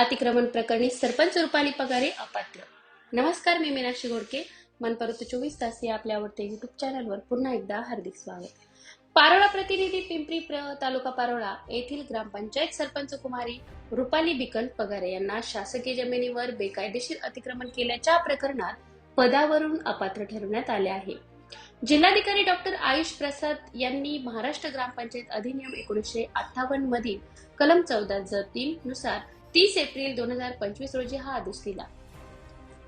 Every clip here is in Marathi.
अतिक्रमण प्रकरणी सरपंच रुपाली पगारे अपात्र. नमस्कार मी मीनाक्षी घोडके. मनपरत चोवीस तास या आपल्या आवडते युट्यूब चॅनलवर पुन्हा एकदा हार्दिक स्वागत. पारोळा प्रतिनिधी पिंपरी प्र- तालुका पारोळा येथील ग्रामपंचायत सरपंच कुमारी रुपाली बिकल पगारे यांना शासकीय जमिनीवर बेकायदेशीर अतिक्रमण केल्याच्या प्रकरणात पदावरून अपात्र ठरवण्यात आले आहे. जिल्हाधिकारी डॉक्टर आयुष प्रसाद यांनी महाराष्ट्र ग्रामपंचायत अधिनियम एकोणीसशे अठ्ठावन्न मधील कलम चौदा ज तीन नुसार तीस एप्रिल दोन हजार पंचवीस रोजी हा आदेश दिला.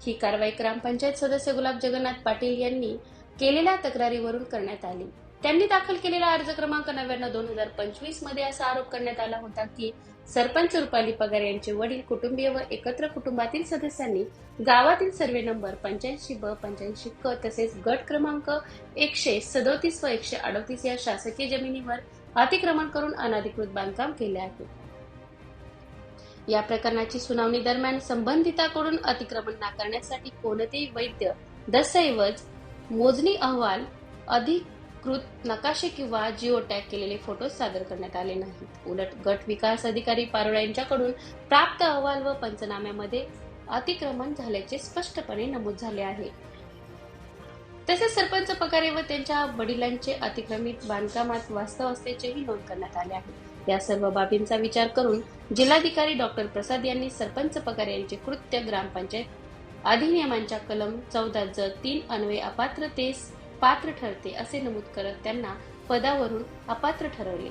ही कारवाई ग्रामपंचायत सदस्य गुलाब जगन्नाथ पाटील यांनी केलेल्या तक्रारीवरून करण्यात आली. त्यांनी दाखल केलेला अर्ज क्रमांक नव्याण्णव दोन हजार पंचवीसमध्ये असा आरोप करण्यात आला होता की सरपंच रुपाली पगार यांचे वडील कुटुंबीय व एकत्र कुटुंबातील सदस्यांनी गावातील सर्वे नंबर पंच्याऐंशी ब पंच्याऐंशी क तसेच गट क्रमांक एकशे सदोतीस व एकशे अडोतीस या शासकीय जमिनीवर अतिक्रमण करून अनधिकृत बांधकाम केले आहे. या प्रकरणाची सुनावणी दरम्यान संबंधिताकडून अतिक्रमण नाकारण्यासाठी कोणतेही वैध दस्तऐवज मोजणी अहवाल अधिकृत नकाशे किंवा जिओ टॅग केलेले फोटो सादर करण्यात आले नाहीत. उलट गट विकास अधिकारी पारोळा यांच्याकडून प्राप्त अहवाल व पंचनाम्यामध्ये अतिक्रमण झाल्याचे स्पष्टपणे नमूद झाले आहे. तसेच सरपंच पगारे व त्यांच्या वडिलांचे अतिक्रमित बांधकामात वास्तव असल्याचेही नोंद करण्यात आले आहे. या सर्व बाबींचा विचार करून जिल्हाधिकारी डॉक्टर प्रसाद यांनी सरपंच पगार यांचे कृत्य ग्रामपंचायत अधिनियमांच्या कलम चौदा ज तीन अन्वये अपात्रतेस पात्र ठरते असे नमूद करत त्यांना पदावरून अपात्र ठरवले.